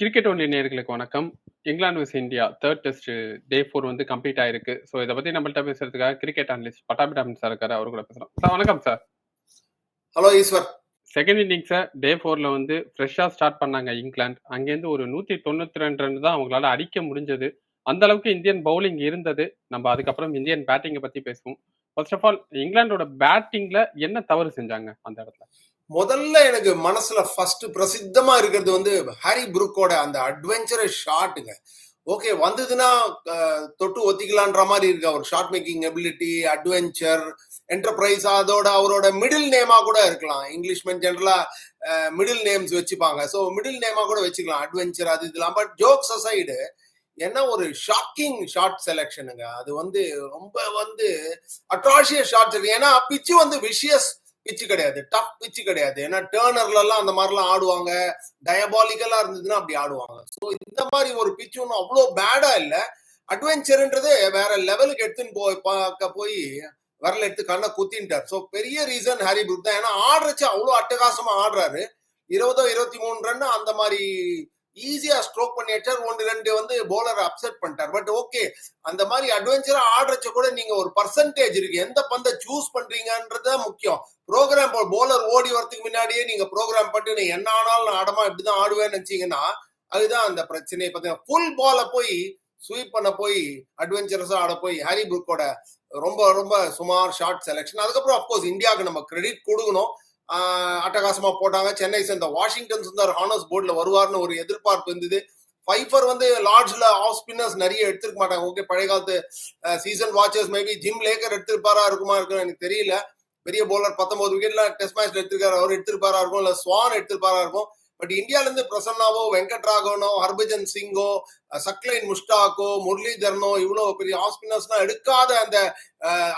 Cricket only நேர்களுக்கு வணக்கம். England versus India third test day four வந்து கம்ப்ளீட் ஆயிருக்கு. ஸோ இதை பத்தி நம்மள்ட்ட பேசுறதுக்காக கிரிக்கெட் அனலிஸ்ட் பட்டாபிடாமன் சார் இருக்காரு அவரு கூட பேசுறோம் சார் வணக்கம் சார் ஹலோ ஈஸ்வர். செகண்ட் இன்னிங்ஸை டே ஃபோர்ல வந்து ஃப்ரெஷ்ஷா ஸ்டார்ட் பண்ணாங்க இங்கிலாந்து. அங்கேருந்து ஒரு நூத்தி தொண்ணூத்தி ரெண்டு ரன் தான் அவங்களால அடிக்க முடிஞ்சது. அந்த அளவுக்கு இந்தியன் பவுலிங் இருந்தது. நம்ம அதுக்கப்புறம் இந்தியன் பேட்டிங்கை பத்தி பேசுவோம். ஃபர்ஸ்ட் ஆஃப் ஆல் இங்கிலாந்தோட பேட்டிங்ல என்ன தவறு செஞ்சாங்க அந்த இடத்துல? முதல்ல எனக்கு மனசுல ஃபர்ஸ்ட் பிரசித்தமா இருக்கிறது வந்து ஹாரி புருக்கோட அந்த அட்வென்ச்சரஸ் ஷாட்டுங்க. ஓகே வந்ததுன்னா தொட்டு ஒத்திக்கலான்ற மாதிரி இருக்கு. அவர் shot making ability adventure enterprise அதோட அவரோட மிடில் நேமா கூட இருக்கலாம். இங்கிலீஷ்மென் ஜென்ரலா மிடில் நேம்ஸ் வச்சுப்பாங்க. ஸோ மிடில் நேமா கூட வச்சுக்கலாம். அட்வென்ச்சர் அது இதெல்லாம் பட் ஜோக்ஸ் அசைடு என்ன ஒரு ஷாக்கிங் ஷார்ட் செலெக்ஷனுங்க அது வந்து ரொம்ப வந்து அட்ராஷியஸ் ஷார்ட்ஸ் இருக்கு ஏன்னா பிச்சு வந்து விஷியஸ் பிச்சு கிடையாது. டஃப் பிச்சு கிடையாது. ஏன்னா டேர்னர்ல எல்லாம் அந்த மாதிரிலாம் ஆடுவாங்க. டயபாலிக்கலா இருந்ததுன்னா அப்படி ஆடுவாங்க. ஸோ இந்த மாதிரி ஒரு பிச்சு ஒன்றும் அவ்வளோ பேடா இல்ல. அட்வென்ச்சர்ன்றது வேற லெவலுக்கு எடுத்துன்னு போய் பார்க்க போய் விரல் எடுத்து கண்ணை குத்தின்ட்டார். ஸோ பெரிய ரீசன் ஹாரி புக் தான். ஏன்னா ஆடுறச்சு அவ்வளோ அட்டகாசமா ஆடுறாரு. இருபதோ இருபத்தி மூணு ரன் அந்த மாதிரி ஈஸியா ஸ்ட்ரோக் பண்ணியாச்சார் ஒன்று ரெண்டு வந்து போலர் அப்செட் பண்ணிட்டார். பட் ஓகே அந்த மாதிரி அட்வென்ச்சரா ஆடுறச்ச கூட நீங்க ஒரு பர்சன்டேஜ் இருக்கு. எந்த பந்தை சூஸ் பண்றீங்கன்றது முக்கியம். ப்ரோக்ராம் போலர் ஓடி வரதுக்கு முன்னாடியே நீங்க ப்ரோக்ராம் பண்ணிட்டு நீ என்ன ஆனாலும் நான் ஆடமா இப்படிதான் ஆடுவேன்னு நினைச்சீங்கன்னா அதுதான் அந்த பிரச்சனையை. பார்த்தீங்கன்னா ஃபுல் பால போய் ஸ்வீப் பண்ண போய் அட்வென்ச்சரஸா ஆட போய் ஹாரி புருக்கோட ரொம்ப ரொம்ப சுமார் ஷார்ட் செலெக்ஷன் அதுக்கப்புறம் அப்கோர்ஸ் இந்தியாவுக்கு நம்ம கிரெடிட் கொடுக்கணும். அட்டகாசமா போட்டாங்க. சென்னை சேர்ந்த வாஷிங்டன் சுந்தர் ஹானர்ஸ் போர்டில் வருவார்னு ஒரு எதிர்பார்ப்பு இருந்தது. ஃபைஃபர் வந்து லார்ஜ்ல ஆஃப் ஸ்பின்னர்ஸ் நிறைய எடுத்திருக்க மாட்டாங்க. ஓகே பழைய காலத்து season watchers maybe Jim Laker எடுத்திருப்பாரா இருக்குமா இருக்கும் எனக்கு தெரியல. பெரிய போலர் பத்தொன்பது விக்கெட்ல டெஸ்ட் மேட்ச்ல எடுத்திருக்காரு. அவர் எடுத்திருப்பாரா இருக்கும்? இல்ல ஸ்வான் எடுத்திருப்பாரா இருக்கும்? பட் இந்தியால இருந்து பிரசன்னாவோ வெங்கட்ராகவனோ ஹர்பஜன் சிங்கோ சக்லைன் முஷ்டாக்கோ முரளிதரனோ இவ்வளவு பெரிய ஆஃப் ஸ்பின்னர்ஸ்லாம் எடுக்காத அந்த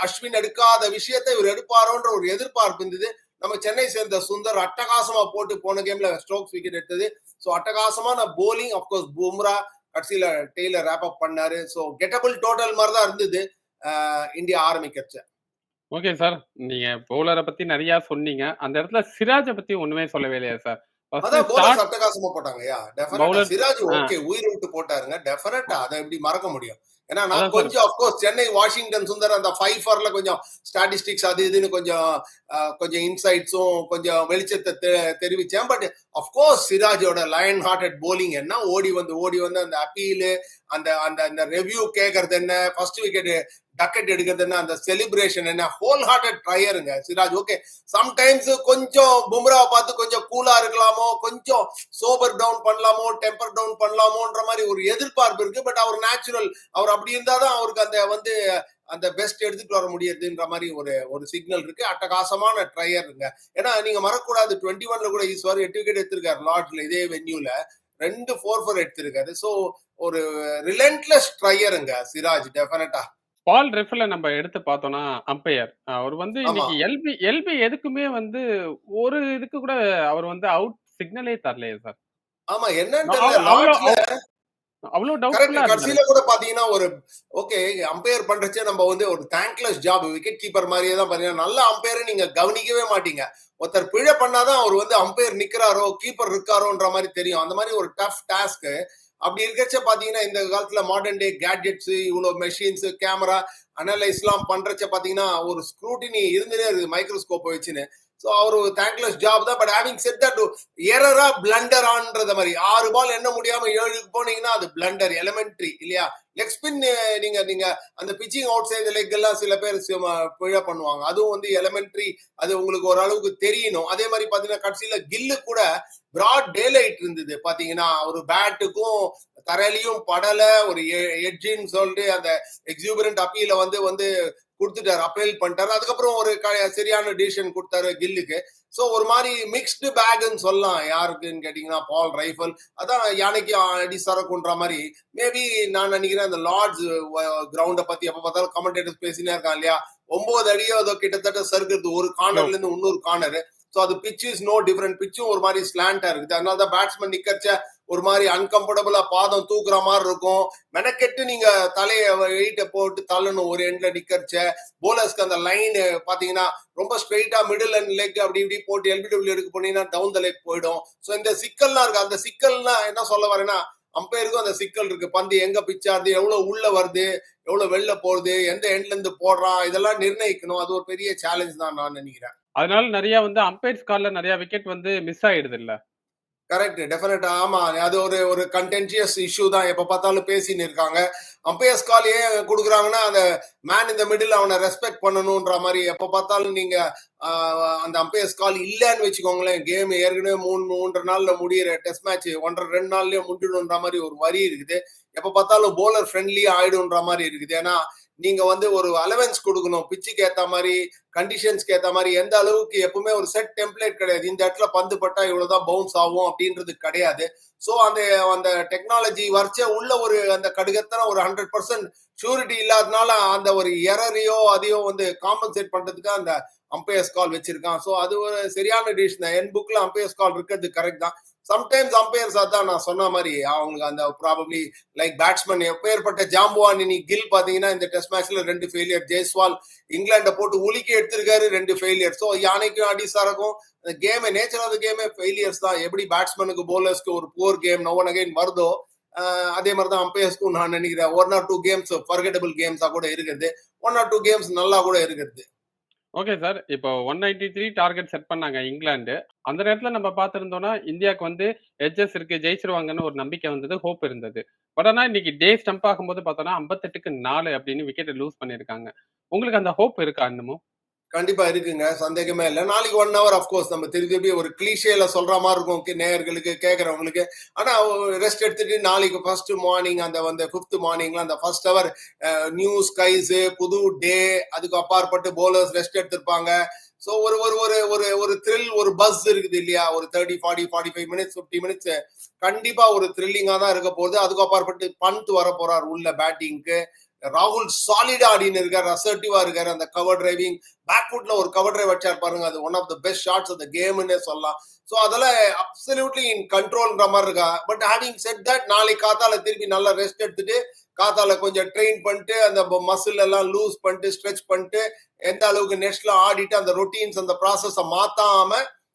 அஸ்வின் எடுக்காத விஷயத்தை இவர் எடுப்பாரோன்ற ஒரு எதிர்பார்ப்பு இருந்தது. நம்ம சென்னை சேர்ந்த சுந்தர் அட்டகாசமா போட்டு போன கேம்ல ஸ்ட்ரோக்ஸ் விக்கெட் எடுத்தது. ஸோ அட்டகாசமான போலிங் அப்கோர்ஸ் பும்ரா கடைசியில டெய்லர் ரேப் அப் பண்ணாரு. ஸோ கெட்டபிள் டோட்டல் மாதிரி தான் இருந்தது இந்தியா ஆரம்பிக்கச்ச ஓகே சார் நீங்க பவுலரை பத்தி நிறைய சொன்னீங்க. அந்த இடத்துல சிராஜை பத்தி ஒண்ணுமே சொல்லவே இல்லையா சார் அட்டகாசமா Bowler- சிராஜ். ஓகே உயிர் விட்டு போட்டாருங்க. டெஃபினட்டா அதை எப்படி மறக்க முடியும்? ஏன்னா நான். கொஞ்சம் அப்கோர்ஸ் சென்னை வாஷிங்டன் சுந்தர் அந்த ஃபைவர்ல கொஞ்சம் ஸ்டாட்டிஸ்டிக்ஸ் அது இதுன்னு கொஞ்சம் கொஞ்சம் இன்சைட்ஸும் கொஞ்சம் வெளிச்சத்தை தெ- தெரிவிச்சேன் பட் அப்கோர்ஸ் சிராஜோட லயன் ஹார்ட்டட் போலிங் என்ன ஓடி வந்து ஓடி வந்து அந்த அப்பீலு அந்த அந்த அந்த ரெவ்யூ கேட்கறது என்ன? ஃபர்ஸ்ட் விக்கெட் டக்கெட் எடுக்கிறது என்ன? அந்த செலிப்ரேஷன் என்ன? ஹோல் ஹார்ட்டட் ட்ரையருங்க சிராஜ் ஓகே சம்டைம்ஸ் கொஞ்சம் பும்ராவை பார்த்து கொஞ்சம் கூலா இருக்கலாமோ? கொஞ்சம் சோபர் டவுன் பண்ணலாமோ? டெம்பர் டவுன் பண்ணலாமோன்ற மாதிரி ஒரு எதிர்பார்ப்பு இருக்கு. பட் அவர் நேச்சுரல் அவர் அப்படி இருந்தாதான் அவருக்கு அந்த வந்து அந்த பெஸ்ட் எடுத்துட்டு வர முடியுதுன்ற மாதிரி ஒரு ஒரு சிக்னல் இருக்கு. அட்டகாசமான ட்ரையருங்க ஏன்னா நீங்க மறக்கூடாது டுவெண்ட்டி ஒன்ல கூட ஈஸ்வர் எட்டு விக்கெட் எடுத்திருக்காரு. லார்ட்ல இதே வென்யூல ரெண்டு ஃபோர் ஃபோர் எடுத்திருக்காரு. ஸோ ஒரு ரிலன்ட்லெஸ் ட்ரையருங்க சிராஜ் டெஃபினட்டா பால் ரெஃப்ல நம்ம எடுத்து பார்த்தோம்னா அம்பையர் அவர் வந்து. இன்னைக்கு எல்பி எல்பி எதுக்குமே வந்து ஒரு இதுக்கு கூட அவர் வந்து அவுட் சிக்னலே தரலையே சார் ஆமா என்னன்னு அவ்வளோ- தெரியல அவ்வளோ லார்ட்ஸ்ல அவ்வளோ கரெக்ட் டவுட்ஃபுல்லா கடைசியில கூட பாத்தீங்கன்னா ஒரு ஓகே அம்பையர் பண்றச்சே நம்ம வந்து ஒரு தேங்க்லெஸ் ஜாப் விக்கெட் கீப்பர் மாதிரியே தான் பாத்தீங்கன்னா நல்ல அம்பையரை நீங்க கவனிக்கவே மாட்டீங்க. ஒருத்தர் பிழை பண்ணாதான் அவர் வந்து அம்பையர் நிக்கிறாரோ கீப்பர் இருக்காரோன்ற மாதிரி தெரியும். அந்த மாதிரி ஒரு டஃப் டாஸ்க் அப்படி இருக்கச்ச பாத்தீங்கன்னா இந்த காலத்துல மாடர்ன் டே கேட்ஜெட்ஸ் இவ்வளவு மெஷின்ஸ் கேமரா அனலைஸ்லாம் பண்றச்ச பாத்தீங்கன்னா ஒரு ஸ்க்ரூட்டினி இருந்துனே இருக்கு மைக்ரோஸ்கோப் வச்சுன்னு. ஸோ அவர் தேங்க்லெஸ் ஜாப் தான் பட் ஹேவிங் செட் தட் எரரா பிளண்டர் ஆன்றத மாதிரி. ஆறு பால் என்ன முடியாம ஏழுக்கு போனீங்கன்னா அது பிளண்டர் எலிமெண்ட்ரி இல்லையா? லெக் ஸ்பின் நீங்க நீங்க அந்த பிச்சிங் அவுட் சைடு லெக் எல்லாம் சில பேர் சும்மா பிழை பண்ணுவாங்க. அதுவும் வந்து எலிமெண்ட்ரி அது உங்களுக்கு ஓரளவுக்கு தெரியணும். அதே மாதிரி பாத்தீங்கன்னா கடைசியில கில்லு கூட பிராட் டேலைட் இருந்தது. பாத்தீங்கன்னா ஒரு பேட்டுக்கும் தரையிலையும் படல ஒரு எட்ஜின்னு சொல்லிட்டு அந்த எக்ஸூபரண்ட் அப்பீல வந்து வந்து கொடுத்துட்டாரு அப்பீல் பண்ணிட்டாரு. அதுக்கப்புறம் ஒரு சரியான டிசிஷன் கொடுத்தாரு கில்லுக்கு. சோ ஒரு மாதிரி மிக்ஸ்டு பேக்னு சொல்லலாம். யாருக்குன்னு கேட்டீங்கன்னா பால் ரைஃபிள் அதான் யானைக்கு அடி சரக்குன்ற மாதிரி. மேபி நான் நினைக்கிறேன் அந்த லார்ட்ஸ் கிரவுண்டை பத்தி எப்ப பார்த்தாலும் கமெண்டேட்டர்ஸ் பேசினே இருக்கான் இல்லையா? ஒன்பது அடியோ அதோ கிட்டத்தட்ட சறுக்குறது ஒரு கார்னர்ல இருந்து இன்னொரு கார்னர் ஸோ அது பிச் இஸ் நோ டிஃபரெண்ட் பிச்சும் ஒரு மாதிரி ஸ்லாண்டா இருக்குது. அதனால தான் பேட்ஸ்மேன் நிக்கச்ச ஒரு மாதிரி அன்கம்ஃபர்டபுளா பாதம் தூக்குற மாதிரி இருக்கும். மெனக்கெட்டு நீங்க தலைய வெயிட்ட போட்டு தள்ளணும் ஒரு எண்ட்ல நிக்கிறச்ச. போலர்ஸ்க்கு அந்த லைன் பாத்தீங்கன்னா ரொம்ப ஸ்ட்ரெயிட்டா மிடில் அண்ட் லெக் அப்படி இப்படி போட்டு எல்பிடபிள்யூ எடுக்க போனீங்கன்னா டவுன் த லெக் போயிடும். ஸோ இந்த சிக்கல்லாம் இருக்கு. அந்த சிக்கல்னா என்ன சொல்ல வரேன்னா அம்பையருக்கும் அந்த சிக்கல் இருக்கு. பந்து எங்க பிச்சாருது? எவ்வளவு உள்ள வருது? எவ்வளவு வெளில போறது எந்த எண்ட்ல இருந்து போடுறான்? இதெல்லாம் நிர்ணயிக்கணும். அது ஒரு பெரிய சேலஞ்ச் தான் நான் நினைக்கிறேன். அதனால நிறைய வந்து அம்பையர்ஸ் கால்ல நிறைய விக்கெட் வந்து மிஸ் ஆயிடுது இல்ல? கரெக்ட் டெஃபினட்டா ஆமா. அது ஒரு ஒரு கண்டென்ஷியஸ் இஷ்யூ தான். எப்ப பார்த்தாலும் பேசின்னு இருக்காங்க. அம்பையர்ஸ் கால் ஏன் கொடுக்குறாங்கன்னா அந்த மேன் இந்த மிடில் அவனை ரெஸ்பெக்ட் பண்ணணும்ன்ற மாதிரி. எப்ப பார்த்தாலும் நீங்க அந்த அம்பையர்ஸ் கால் இல்லைன்னு வச்சுக்கோங்களேன். கேம் ஏற்கனவே மூணு மூன்றரை நாள்ல முடியிற டெஸ்ட் மேட்ச் ஒன்றரை ரெண்டு நாள்லயே முடிஞ்சிடும்ன்ற மாதிரி ஒரு வரி இருக்குது. எப்ப பார்த்தாலும் போலர் ஃப்ரெண்ட்லியா ஆயிடும்ன்ற மாதிரி இருக்குது. ஏன்னா நீங்க வந்து ஒரு அலவன்ஸ் கொடுக்கணும். பிச்சுக்கு ஏத்த மாதிரி கண்டிஷன்ஸ்க்கு ஏத்த மாதிரி எந்த அளவுக்கு எப்பவுமே ஒரு செட் டெம்ப்ளேட் கிடையாது. இந்த இடத்துல பந்து பட்டா இவ்வளவுதான் பவுன்ஸ் ஆகும் அப்படின்றது கிடையாது. சோ அந்த அந்த டெக்னாலஜி வரைச்சே உள்ள ஒரு அந்த கடுகத்தன ஒரு ஹண்ட்ரட் பர்சன்ட் ஷூரிட்டி இல்லாதனால அந்த ஒரு எரரையோ அதையோ வந்து காம்பன்சேட் பண்றதுக்கு அந்த அம்பையர்ஸ் கால் வச்சிருக்கான். ஸோ அது ஒரு சரியான டிசிஷன் என் புக்ல அம்பையர்ஸ் கால் இருக்கிறது கரெக்ட் தான். சம்டைம்ஸ் அம்பையர்ஸ் அதான் நான் சொன்ன மாதிரி அவங்களுக்கு அந்த ப்ராபப்ளி லைக் பேட்ஸ்மேன் எப்பேற்பட்ட ஜாம்புவான் இனி கில் பாத்தீங்கன்னா இந்த டெஸ்ட் மேட்ச்ல ரெண்டு ஃபெயிலியர் ஜெய்ஸ்வால் இங்கிலாண்டை போட்டு உலுக்கி எடுத்திருக்காரு ரெண்டு ஃபெயிலியர் ஸோ யானைக்கும் அடிசாருக்கும் அந்த கேம் நேச்சர் ஆஃப் கேமே ஃபெயிலியர்ஸ் தான். எப்படி பேட்ஸ்மேனுக்கு போலர்ஸ்க்கு ஒரு poor game no one again வருதோ அதே மாதிரி தான் அம்பையர்ஸ்க்கும் நான் நினைக்கிறேன். One or two games forgettable கேம்ஸா கூட இருக்குது ஒன் ஆர் டூ கேம்ஸ் நல்லா கூட இருக்குது ஓகே சார் இப்போ one ninety three target set பண்ணாங்க இங்கிலாந்து அந்த நேரத்துல நம்ம பார்த்திருந்தோம்னா இந்தியாவுக்கு வந்து எட்ஜஸ் இருக்கு ஜெயிச்சிருவாங்கன்னு ஒரு நம்பிக்கை வந்தது ஹோப் இருந்தது. பட் ஆனா இன்னைக்கு டே ஸ்டம்ப் ஆகும்போது பார்த்தோம்னா ஐம்பத்தெட்டுக்கு நாலு அப்படின்னு விக்கெட்டை லூஸ் பண்ணியிருக்காங்க. உங்களுக்கு அந்த ஹோப் இருக்கா இன்னமும்? கண்டிப்பா இருக்குங்க. சந்தேகமே இல்லை. நாளைக்கு ஒன் ஹவர் அஃப்கோர்ஸ் நம்ம திருப்பி திருப்பி ஒரு கிளீஷேல சொல்ற மாதிரி இருக்கும். நேயர்களுக்கு கேட்கறவங்களுக்கு ஆனா ரெஸ்ட் எடுத்துட்டு நாளைக்கு ஃபர்ஸ்ட் மார்னிங் அந்த வந்து ஃபிஃப்த் மார்னிங்ல அந்த ஃபர்ஸ்ட் ஹவர் நியூ ஸ்கைஸ் புது டே அதுக்கு அப்பாற்பட்டு போலர்ஸ் ரெஸ்ட் எடுத்திருப்பாங்க. ஸோ ஒரு ஒரு ஒரு ஒரு ஒரு த்ரில் ஒரு பஸ் இருக்குது இல்லையா? ஒரு thirty forty forty five minutes fifty minutes கண்டிப்பா ஒரு த்ரில்லிங்காக தான் இருக்க போகுது. அதுக்கு அப்பாற்பட்டு பந்த் வர போறார் உள்ள பேட்டிங்க்கு ராகுல் சாலிடா ஆடின்னு இருக்காரு அசர்டிவா இருக்காரு. அந்த கவர் டிரைவிங் பேக்வுட்ல ஒரு கவர் டிரைவ் வச்சார் பாருங்க. அது one of the best shots அந்த கேம்னே சொல்லலாம். ஸோ அதெல்லாம் அப்சல்யூட்லி இன் கண்ட்ரோல்ன்ற மாதிரி இருக்கா? பட் ஹேவிங் செட் தட் நாளைக்கு காத்தால திருப்பி நல்லா ரெஸ்ட் எடுத்துட்டு காத்தால கொஞ்சம் ட்ரெயின் பண்ணிட்டு அந்த மசில் எல்லாம் லூஸ் பண்ணிட்டு ஸ்ட்ரெச் பண்ணிட்டு எந்த அளவுக்கு நெக்ஸ்ட்ல ஆடிட்டு அந்த ரொட்டீன்ஸ் அந்த ப்ராசஸை மாத்தாம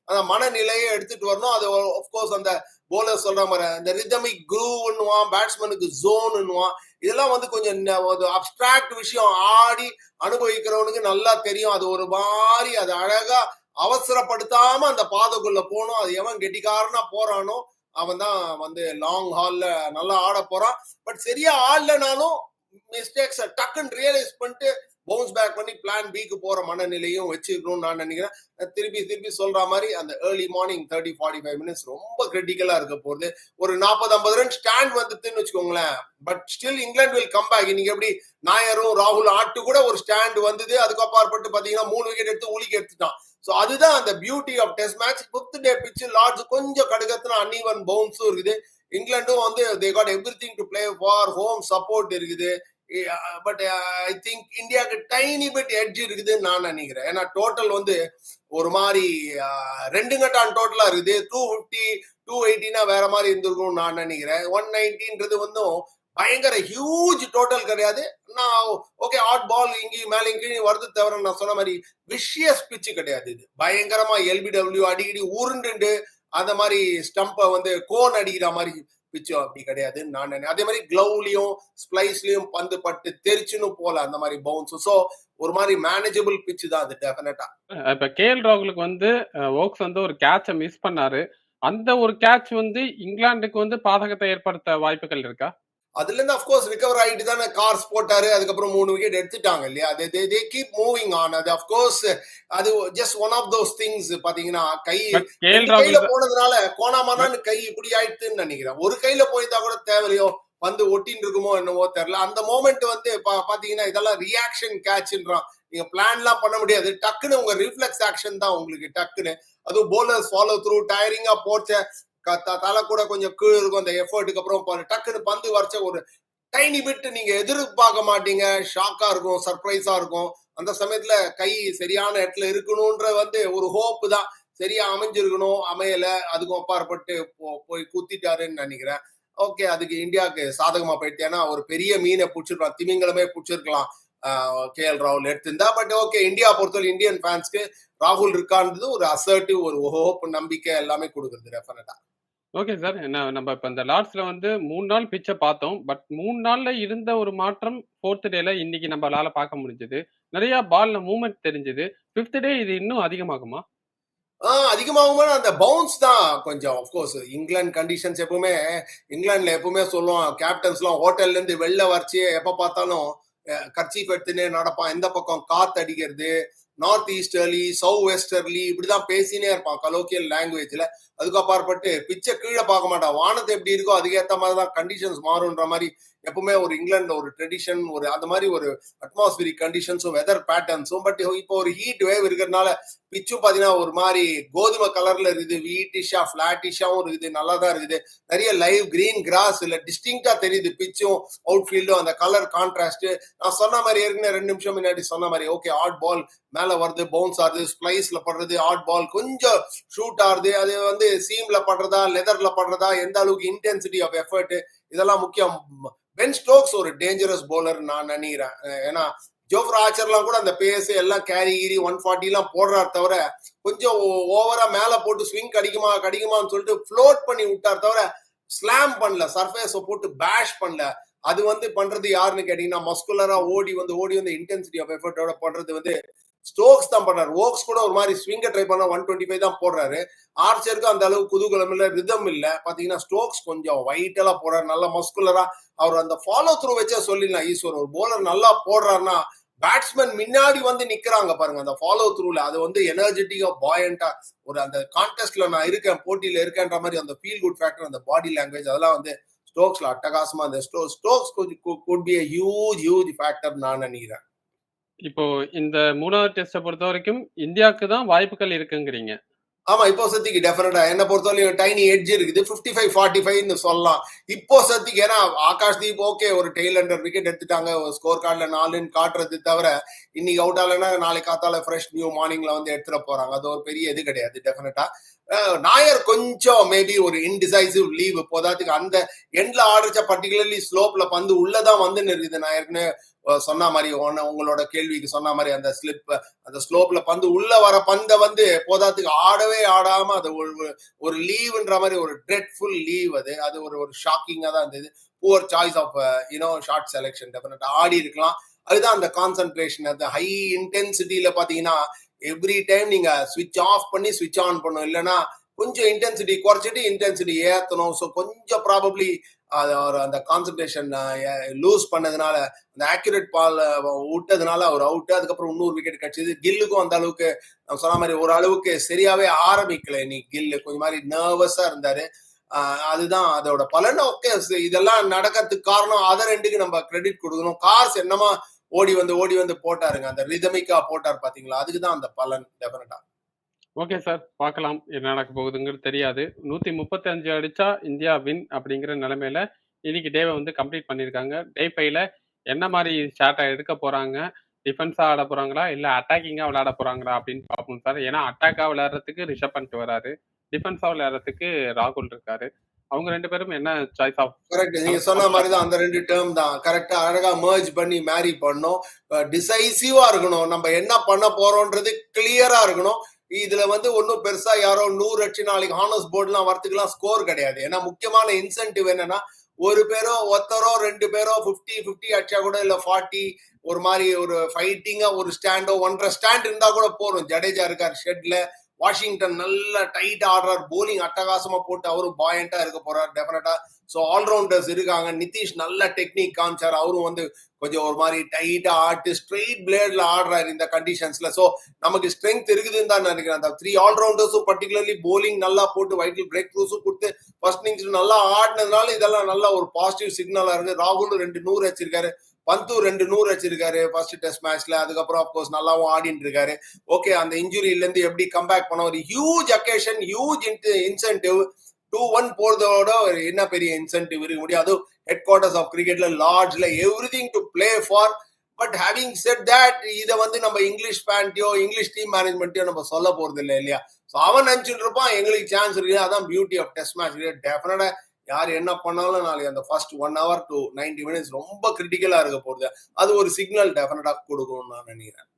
அந்த மனநிலையை எடுத்துட்டு வரணும். அது ஆஃப்கோர்ஸ் அந்த போலர் சொல்ற மாதிரி இந்த ரிதமிக் குரூவ்னுவான் பேட்ஸ்மேனுக்கு ஜோனுன்னுவான் இதெல்லாம் வந்து கொஞ்சம் அப்டிராக்ட் விஷயம் ஆடி அனுபவிக்கிறவனுக்கு நல்லா தெரியும். அது ஒரு மாதிரி அது அழகா அவசரப்படுத்தாம அந்த பாதைக்குள்ள போகணும். அது எவன் கெட்டிக்காரனா போறானோ அவன் தான் வந்து லாங் ஹால்ல நல்லா ஆட போறான். பட் சரியா ஆடலனாலும் மிஸ்டேக்ஸை டக்குன்னு ரியலைஸ் பண்ணிட்டு பவுன்ஸ் பேக் பண்ணி பிளான் பிக்கு போற மனநிலையும் வச்சுக்கணும்னு நான் நினைக்கிறேன். திருப்பி திருப்பி சொல்ற மாதிரி அந்த early morning thirty forty five minutes ரொம்ப கிரிட்டிக்கலா இருக்க போகுது. ஒரு நாற்பது ஐம்பது ரன் ஸ்டாண்ட் வந்துட்டுன்னு வச்சுக்கோங்களேன். But still England will come back இன்னைக்கு எப்படி நாயரும் ராகுல் ஆட்டு கூட ஒரு ஸ்டாண்ட் வந்தது. அதுக்கு அப்பாற்பட்டு பாத்தீங்கன்னா மூணு விக்கெட் எடுத்து ஊலிக்கு எடுத்துட்டான். ஸோ அதுதான் அந்த beauty of test match fifth day pitch Lord's கொஞ்சம் கடுகத்துல அன்இவன் பவுன்ஸும் இருக்குது. இங்கிலாண்டும் வந்து they got everything to play for home support இருக்குது. பட் ஐ திங்க் இந்தியாவுக்கு டைனி பிட் எட்ஜ் இருக்குதுன்னு நான் நினைக்கிறேன். ஏன்னா டோட்டல் வந்து ஒரு மாதிரி uh, ரெண்டு கட்டான் டோட்டலா இருக்குது. டூ ஃபிஃப்டி டூ எயிட்டினா வேற மாதிரி இருந்திருக்கும்னு நான் நினைக்கிறேன். ஒன் நைன்டின்றது வந்து பயங்கர ஹியூஜ் டோட்டல் கிடையாது. நான் ஓகே ஆட் பால் இங்கேயும் மேலே இங்கேயும் வருது தவிர நான் சொன்ன மாதிரி விஷியஸ் பிச்சு கிடையாது இது. பயங்கரமா எல்பிடபிள்யூ அடிக்கடி உருண்டுண்டு அந்த மாதிரி ஸ்டம்பை வந்து கோன் அடிக்கிற மாதிரி பிச்சோ அப்படி கிடையாது. நான் நினை- அதே மாதிரி க்ளவுலையும் ஸ்ப்ளைஸ்லயும் பந்து பட்டு தெரிச்சுன்னு போல அந்த மாதிரி பவுன்ஸ் ஸோ ஒரு மாதிரி மேனேஜபிள் பிச்சு தான் அது டெஃபினட்டா இப்ப கேஎல் ராகுலுக்கு வந்து ஓக்ஸ் வந்து ஒரு கேட்சை மிஸ் பண்ணாரு. அந்த ஒரு கேட்ச் வந்து இங்கிலாந்துக்கு வந்து பாதகத்தை ஏற்படுத்த வாய்ப்புகள் இருக்கா? அதுல இருந்து அஃப்கோர்ஸ் ரிகவர் ஆயிட்டு தானே கார்ஸ் போட்டாரு. அதுக்கப்புறம் மூணு விக்கெட் எடுத்துட்டாங்க இல்லையா? They they keep moving on அது அஃப்கோர்ஸ் அது just one of those things பாத்தீங்கன்னா கை கையில போனதுனால கோணாமானான்னு கை இப்படி ஆயிடுதுன்னு நினைக்கிறேன். ஒரு கையில போயிருந்தா கூட தேவையோ வந்து ஒட்டின்னு இருக்குமோ என்னவோ தெரியல. அந்த மோமெண்ட் வந்து பாத்தீங்கன்னா இதெல்லாம் ரியாக்ஷன் கேட்ச்ன்றான் நீங்க பிளான்லாம் பண்ண முடியாது. டக்குன்னு உங்க ரிஃப்ளெக்ஸ் ஆக்ஷன் தான் உங்களுக்கு டக்குன்னு. அதுவும் போலர்ஸ் ஃபாலோ த்ரூ டயரிங்கா போச்ச. தலை கூட கொஞ்சம் கீழ் இருக்கும். அந்த எஃபர்ட்டுக்கு அப்புறம் டக்குன்னு பந்து வரைச்ச ஒரு டைனி பிட்டு நீங்க எதிர்பார்க்க மாட்டீங்க. ஷாக்கா இருக்கும் சர்ப்ரைஸா இருக்கும். அந்த சமயத்துல கை சரியான இடத்துல இருக்கணும்ன்ற வந்து ஒரு ஹோப் தான். சரியா அமைஞ்சிருக்கணும் அமையல. அதுக்கும் அப்பாற்பட்டு போ- போய் குத்திட்டாருன்னு நினைக்கிறேன். ஓகே அதுக்கு இந்தியாவுக்கு சாதகமா போயிட்டு ஏன்னா ஒரு பெரிய மீனை பிடிச்சிருக்கலாம் திமிங்கலமே பிடிச்சிருக்கலாம். கே எல் ராகுல் எடுத்திருந்தா பட் ஓகே இந்தியா பொறுத்தவரை இந்தியன் ஃபேன்ஸ்க்கு ராகுல் இருக்கான்றது ஒரு அசர்ட்டிவ் ஒரு ஹோப் நம்பிக்கை எல்லாமே கொடுக்குறது டெஃபினட்டா ஓகே சார். என்ன நம்ம இப்ப இந்த லார்ட்ஸ்ல வந்து 3 நாள் பிச்சை பார்த்தோம். பட் 3 நாள்ல இருந்த ஒரு மாற்றம் 4த் டேல இன்னைக்கு நம்மளால பார்க்க முடிஞ்சது. நிறைய பால்ல மூமெண்ட் தெரிஞ்சது. 5த் டே இது இன்னும் அதிகமாகுமா? ஆ அதிகமாகுமா அந்த பவுன்ஸ் தான் கொஞ்சம் கோர்ஸ் இங்கிலாந்து கண்டிஷன்ஸ் எப்பவுமே இங்கிலாந்துல எப்பவுமே சொல்லுவோம் கேப்டன்ஸ்லாம் ஹோட்டல்ல இருந்து வெளில வரைச்சி எப்ப பார்த்தாலும் கர்ச்சீஃப் எடுத்துன்னு நடப்பான் எந்த பக்கம் காத்து அடிக்கிறது நார்த் ஈஸ்டர்லி சவுத் வெஸ்டர்லி இப்படிதான் பேசினே இருப்பான் கலோக்கியல் லாங்குவேஜ்ல அதுக்கு அப்பாற்பட்டு பிச்சை கீழே பார்க்க மாட்டான். வானத்தை எப்படி இருக்கோ அதுக்கேற்ற மாதிரி தான் கண்டிஷன்ஸ் மாறும்ன்ற மாதிரி எப்பவுமே ஒரு இங்கிலாந்து ஒரு ட்ரெடிஷன் ஒரு அந்த மாதிரி ஒரு அட்மாஸ்பியரிக் கண்டிஷன்ஸும் வெதர் பேட்டர்ன்ஸும் பட் இப்போ ஒரு ஹீட் வேவ் இருக்கிறதுனால பிச்சும் பாத்தீங்கன்னா ஒரு மாதிரி கோதுமை கலர்ல இருக்குது வீட்டிஷா பிளாட்டிஷாவும் இருக்குது நல்லா தான் இருக்குது. நிறைய லைவ் கிரீன் கிராஸ் இல்ல டிஸ்டிங்டா தெரியுது பிச்சும் அவுட் ஃபீல்டும் அந்த கலர் கான்ட்ராஸ்ட் நான் சொன்ன மாதிரி ஏற்கனவே ரெண்டு நிமிஷம் முன்னாடி சொன்ன மாதிரி ஓகே ஆட் பால் மேல வருது பவுன்ஸ் ஆகுது ஸ்ப்ளைஸ்ல படுறது ஆட் பால் கொஞ்சம் ஷூட் ஆகுது அது வந்து சீம்ல படுறதா லெதர்ல படுறதா எந்த அளவுக்கு இன்டென்சிட்டி ஆஃப் எஃபர்ட் இதெல்லாம் முக்கியம். பென் ஸ்டோக்ஸ் ஒரு டேஞ்சரஸ் பவுலர் நான் நினைக்கிறேன். ஏன்னா ஜோஃப்ரா ஆச்சர்லாம் கூட அந்த பேஸ் எல்லாம் கேரி கீரி ஒன் ஃபார்ட்டி எல்லாம் போடுறாரு தவிர கொஞ்சம் ஓவரா மேல போட்டு ஸ்விங் கடிக்குமா கடிக்குமான்னு சொல்லிட்டு ஃப்ளோட் பண்ணி விட்டார் தவிர ஸ்லாம் பண்ணல சர்ஃபேஸ போட்டு பேஷ் பண்ணல. அது வந்து பண்றது யாருன்னு கேட்டீங்கன்னா மஸ்குலரா ஓடி வந்து ஓடி வந்து இன்டென்சிட்டி ஆஃப் எஃபர்ட்டோட பண்றது வந்து ஸ்டோக்ஸ் தான் பண்றாரு. ஓக்ஸ் கூட ஒரு மாதிரி ஸ்விங்க ட்ரை பண்ண ஒன் டுவெண்ட்டி ஃபைவ் தான் போடுறாரு. ஆர்ச்சருக்கு அந்த அளவுக்கு குதூகலம் இல்லை ரிதம் இல்லை. பாத்தீங்கன்னா ஸ்டோக்ஸ் கொஞ்சம் வைட்டெல்லாம் போடுறாரு. நல்லா மஸ்குலரா அவர் அந்த ஃபாலோ த்ரூ வச்சா சொல்லிடலாம் ஈஸ்வர். ஒரு போலர் நல்லா போடுறாருன்னா பேட்ஸ்மேன் முன்னாடி வந்து நிக்கிறாங்க பாருங்க அந்த ஃபாலோ த்ரூல அது வந்து எனர்ஜெட்டிக்கா பாயண்டா ஒரு அந்த கான்டெஸ்ட்ல நான் இருக்கேன் போட்டியில இருக்கேன்ற மாதிரி அந்த ஃபீல் குட் ஃபேக்டர் அந்த பாடி லாங்குவேஜ் அதெல்லாம் வந்து ஸ்டோக்ஸ்ல அட்டகாசமா அந்த Sto Stokes could be huge huge factor நான் நினைக்கிறேன். இப்போ இந்த மூணாவது டெஸ்ட பொறுத்த வரைக்கும் இந்தியாவுக்கு தான் வாய்ப்புகள் இருக்குங்கிறீங்க. ஆமா இப்போ சத்திக்கு டெஃபினட்டா என்ன பொறுத்தவரையும் டைனி எட்ஜ் இருக்குது. பிப்டி ஃபைவ் ஃபார்ட்டி ஃபைவ்னு சொல்லலாம். இப்போ சத்திக்கு ஏன்னா ஆகாஷ் தீப் ஓகே ஒரு டெய்ல் அண்டர் விக்கெட் எடுத்துட்டாங்க. ஸ்கோர் கார்டில் நாலுன்னு காட்டுறது தவிர இன்னைக்கு அவுட் ஆகலைன்னா நாளைக்கு காத்தால ஃப்ரெஷ் நியூ மார்னிங்ல வந்து எடுத்துட போறாங்க. அது ஒரு பெரிய இது கிடையாது டெஃபினட்டா நாயர் கொஞ்சம் மேபி ஒரு இன்டிசைசிவ் லீவ் இப்போதாத்துக்கு அந்த எண்ட்ல ஆடுச்ச பர்டிகுலர்லி ஸ்லோப்ல பந்து உள்ளதான் வந்து நிறுது நான் ஏற்கனவே சொன்ன மாதிரி உங்களோட கேள்விக்கு சொன்ன மாதிரி அந்த ஸ்லிப் அந்த ஸ்லோப்ல பந்து உள்ள வர பந்தை வந்து போதாத்துக்கு ஆடவே ஆடாம அது ஒரு ஒரு லீவ்ன்ற மாதிரி ஒரு ட்ரெட்ஃபுல் லீவ் அது. அது ஒரு ஒரு ஷாக்கிங்கா தான் இருந்தது. Poor choice of you know shot selection definite ஆடி இருக்கலாம். அதுதான் அந்த கான்சென்ட்ரேஷன் அந்த ஹை இன்டென்சிட்டியில பாத்தீங்கன்னா எவ்ரி டைம் நீங்க சுவிட்ச் ஆஃப் பண்ணி சுவிட்ச் ஆன் பண்ணும் இல்லைன்னா கொஞ்சம் இன்டென்சிட்டி குறைச்சிட்டு இன்டென்சிட்டி ஏத்தணும். ஸோ கொஞ்சம் ப்ராபப்ளி அந்த கான்சன்ட்ரேஷன் லூஸ் பண்ணதுனால அந்த ஆக்யூரேட் பால் விட்டதுனால அவர் அவுட் அதுக்கப்புறம் இன்னொரு விக்கெட் கிடச்சிது. கில்லுக்கும் அந்த அளவுக்கு நான் சொன்ன மாதிரி ஒரு அளவுக்கு சரியாவே ஆரம்பிக்கல. நீ கில்லு கொஞ்சம் மாதிரி நர்வஸா இருந்தாரு. அதுதான் அதோட பலன். ஓகே இதெல்லாம் நடக்கிறதுக்கு காரணம். அதை ரெண்டுக்கு நம்ம கிரெடிட் கொடுக்கணும். கார்ஸ் என்னமா ஓடி வந்து ஓடி வந்து போட்டாருங்க. அந்த ரிதமிக்கா போட்டார் பாத்தீங்களா? அதுக்கு தான் அந்த பலன் டெஃபினட்டா ஓகே சார் பார்க்கலாம். என்ன நடக்க போகுதுங்கிறது தெரியாது. நூத்தி முப்பத்தி அஞ்சு அடிச்சா இந்தியா வின் அப்படிங்கிற நிலைமையில இன்னைக்கு டேவை வந்து கம்ப்ளீட் பண்ணியிருக்காங்க. டே ஃபைவ்ல என்ன மாதிரி ஷார்ட்டை எடுக்க போறாங்க? டிஃபென்ஸா ஆட போறாங்களா? இல்ல அட்டாக்கிங்கா விளையாட போறாங்களா அப்படின்னு பார்ப்போம் சார் ஏன்னா அட்டாக்கா விளையாடுறதுக்கு ரிஷப் பண்ணிட்டு வராரு. டிஃபென்ஸா விளையாடுறதுக்கு ராகுல் இருக்காரு. அவங்க ரெண்டு பேரும் என்ன சாய்ஸ் ஆஃப் கரெக்ட் நீங்க சொன்ன மாதிரி தான் அந்த ரெண்டு டேர்ம் தான். கரெக்டா அழகா மர்ஜ் பண்ணி மேரி பண்ணணும் டிசைசிவா இருக்கணும். நம்ம என்ன பண்ண போறோம்ன்றது கிளியரா இருக்கணும். இதுல வந்து ஒன்னும் பெருசா யாரோ நூறு அடிச்சு நாளைக்கு ஹானஸ் போர்டுலாம் வரத்துக்குலாம் ஸ்கோர் கிடையாது. ஏன்னா முக்கியமான இன்சென்டிவ் என்னன்னா ஒரு பேரோ ஒருத்தரோ ரெண்டு பேரோ பிப்டி பிப்டி அடிச்சா கூட இல்ல ஃபார்ட்டி ஒரு மாதிரி ஒரு ஃபைட்டிங்கா ஒரு ஸ்டாண்டோ ஒன்றரை ஸ்டாண்ட் இருந்தா கூட போறோம் ஜடேஜா இருக்கார் ஷெட்ல வாஷிங்டன் நல்ல டைட் ஆடுறார். போலிங் அட்டகாசமா போட்டு அவரும் பாயிண்டா இருக்க போறார் டெஃபினட்டா ஸோ ஆல்ரவுண்டர்ஸ் இருக்காங்க. நிதிஷ் நல்ல டெக்னிக் காமிச்சார். அவரும் வந்து கொஞ்சம் ஒரு மாதிரி டைட்டா ஆட்டு ஸ்ட்ரெயிட் பிளேட்ல ஆடுறாரு இந்த கண்டிஷன்ஸ்ல ஸோ நமக்கு ஸ்ட்ரென்த் இருக்குதுன்னு தான் நினைக்கிறேன். அந்த த்ரீ ஆல்ரவுண்டர்ஸும் பர்டிகுலர்லி போலிங் நல்லா போட்டு வைட்டில் பிரேக் த்ரூஸும் கொடுத்து ஃபர்ஸ்ட் இன்னிங்ஸ் நல்லா ஆடினதுனால இதெல்லாம் நல்ல ஒரு பாசிட்டிவ் சிக்னலா இருக்கு ராகுல் ரெண்டு நூறு வச்சிருக்காரு பந்து ரெண்டு நூறு வச்சிருக்காரு ஃபர்ஸ்ட் டெஸ்ட் மேட்ச்ல அதுக்கப்புறம் அப்கோர்ஸ் நல்லாவும் ஆடிட்டு இருக்காரு. ஓகே அந்த இன்ஜுரியில இருந்து எப்படி கம்பேக் பண்ண ஒரு huge occasion huge incentive to one போறதோட என்ன பெரிய இன்சென்டிவ் இருக்க முடியும். அதுவும் ஹெட் குவார்டர்ஸ் ஆஃப் கிரிக்கெட்ல லார்ஜ்ல everything to play for but having said that இதை வந்து நம்ம இங்கிலீஷ் பேண்ட்டையோ இங்கிலீஷ் டீம் மேனேஜ்மெண்ட்டையோ நம்ம சொல்ல போறது இல்லை இல்லையா? ஸோ அவன் நினைச்சிட்டு இருப்பான் எங்களுக்கு சான்ஸ் இருக்கு. அதான் பியூட்டி ஆஃப் டெஸ்ட் மேட்ச் டெஃபினட்டா யார் என்ன பண்ணாலும் நாளைக்கு அந்த first one hour to ninety minutes ரொம்ப கிரிட்டிக்கலா இருக்க போகுது. அது ஒரு சிக்னல் டெஃபினட்டா கொடுக்கும்னு நான் நினைக்கிறேன்.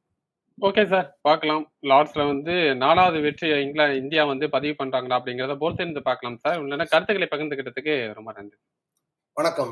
ஓகே சார் பார்க்கலாம். லார்ட்ஸ்ல வந்து நாலாவது வெற்றி இங்கிலாந்து இந்தியா வந்து பதிவு பண்றாங்களா அப்படிங்கிறத பொறுத்திருந்து பார்க்கலாம் சார் இல்லைன்னா கருத்துக்களை பகிர்ந்துக்கிட்டதுக்கு ரொம்ப நன்றி. வணக்கம்.